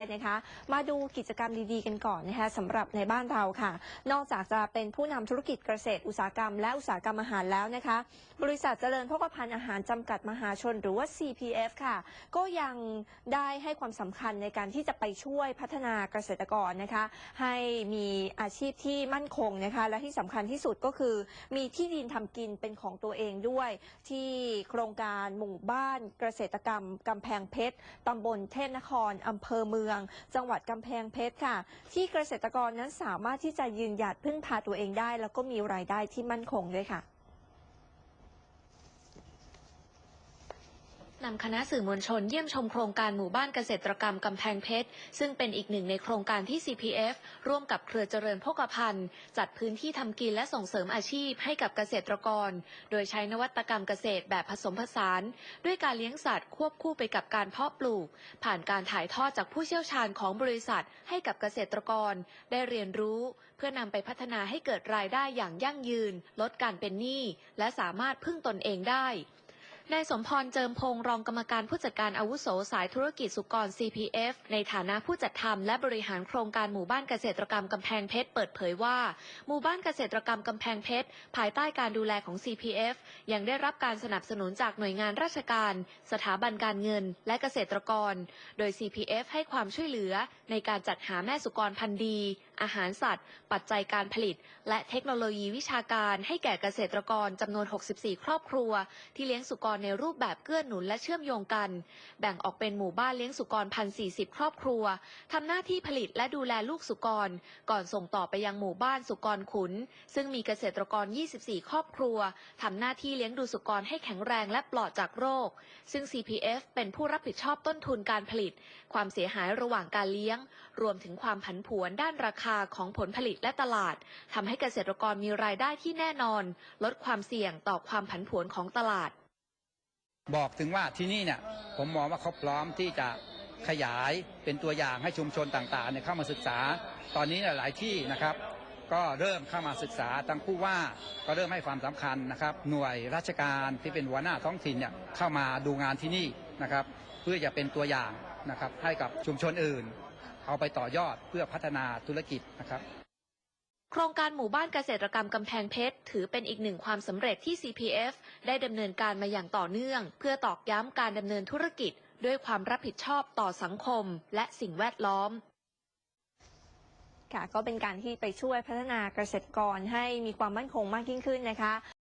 นะคะมาดูกิจกรรมดีๆกันก่อนนะคะสำหรับในบ้านเราค่ะ นอกจากจะเป็นผู้นำธุรกิจเกษตรอุตสาหกรรม และอุตสาหกรรมอาหารแล้วนะคะ บริษัทเจริญพกพันธ์อาหารจำกัดมหาชนหรือว่า CPF ค่ะ ก็ยังได้ให้ความสำคัญในการที่จะไปช่วยพัฒนาเกษตรกรนะคะ ให้มีอาชีพที่มั่นคงนะคะ และที่สำคัญที่สุดก็คือ มีที่ดินทำกินเป็นของตัวเองด้วย ที่โครงการหมู่บ้านเกษตรกรรมกำแพงเพชรตำบลเทพนครอำเภอเมืองือง จังหวัดกำแพงเพชรค่ะ ที่เกษตรกรนั้นสามารถที่จะยืนหยัดพึ่งพาตัวเองได้ แล้วก็มีรายได้ที่มั่นคงด้วยค่ะ นำคณะสื่อมวลชนเยี่ยมชมโครงการหมู่บ้านเกษตรกรรมกำแพงเพชร ซึ่งเป็นอีกหนึ่งในโครงการที่ CPF ร่วมกับเครือเจริญโภคภัณฑ์จัดพื้นที่ทำกินและส่งเสริมอาชีพให้กับเกษตรกร โดยใช้นวัตกรรมเกษตรแบบผสมผสาน ด้วยการเลี้ยงสัตว์ควบคู่ไปกับการเพาะปลูก ผ่านการถ่ายทอดจากผู้เชี่ยวชาญของบริษัท ให้กับเกษตรกร ได้เรียนรู้ เพื่อนำไปพัฒนาให้เกิดรายได้อย่างยั่งยืน ลดการเป็นหนี้และสามารถพึ่งตนเองได้ นายสมพรเจิมพงศ์รองกรรมการผู้จัดการอาวุโสสายธุรกิจสุกร CPF ในฐานะผู้จัดทำและบริหารโครงการหมู่บ้านเกษตรกรรมกำแพงเพชรเปิดเผยว่า หมู่บ้านเกษตรกรรมกำแพงเพชรภายใต้การดูแลของ CPF ยังได้รับการสนับสนุนจากหน่วยงานราชการ สถาบันการเงิน และเกษตรกร โดย CPF ให้ความช่วยเหลือในการจัดหาแม่สุกรพันธุ์ดี อาหารสัตว์ ปัจจัยการผลิต และเทคโนโลยีวิชาการให้แก่เกษตรกรจำนวน 64 ครอบครัว ที่เลี้ยงสุกรในรูปแบบเกื้อหนุนและเชื่อมโยงกัน แบ่งออกเป็นหมู่บ้านเลี้ยงสุกรพันสี่สิบครอบครัวทำหน้าที่ผลิตและดูแลลูกสุกร ก่อนส่งต่อไปยังหมู่บ้านสุกรขุน ซึ่งมีเกษตรกร 24 ครอบครัวทำหน้าที่เลี้ยงดูสุกรให้แข็งแรงและปลอดจากโรค ซึ่ง CPF เป็นผู้รับผิดชอบต้นทุนการผลิต ความเสียหายระหว่างการเลี้ยง รวมถึงความผันผวนด้านราคาของผลผลิตและตลาดทำให้เกษตรกรมีรายได้ที่แน่นอน ลดความเสี่ยงต่อความผันผวนของตลาด บอกถึงว่าที่นี่เนี่ยผมมองว่าเขาพร้อมที่จะขยายเป็นตัวอย่างให้ชุมชนต่างๆเนี่ยเข้ามาศึกษา ตอนนี้เนี่ยหลายที่นะครับ ก็เริ่มเข้ามาศึกษาทั้งผู้ว่าก็เริ่มให้ความสำคัญนะครับ หน่วยราชการที่เป็นหัวหน้าท้องถิ่นเนี่ยเข้ามาดูงานที่นี่นะครับ เพื่อจะเป็นตัวอย่างนะครับให้กับชุมชนอื่น เอาไปต่อยอดเพื่อพัฒนาธุรกิจนะครับ โครงการหมู่บ้านเกษตรกรรมกำแพงเพชร ถือเป็นอีกหนึ่งความสำเร็จที่ CPF ได้ดำเนินการมาอย่างต่อเนื่อง เพื่อตอกย้ำการดำเนินธุรกิจ ด้วยความรับผิดชอบต่อสังคม และสิ่งแวดล้อมค่ะก็เป็นการที่ไปช่วยพัฒนาเกษตรกรให้มีความมั่นคงมากยิ่งขึ้นนะคะ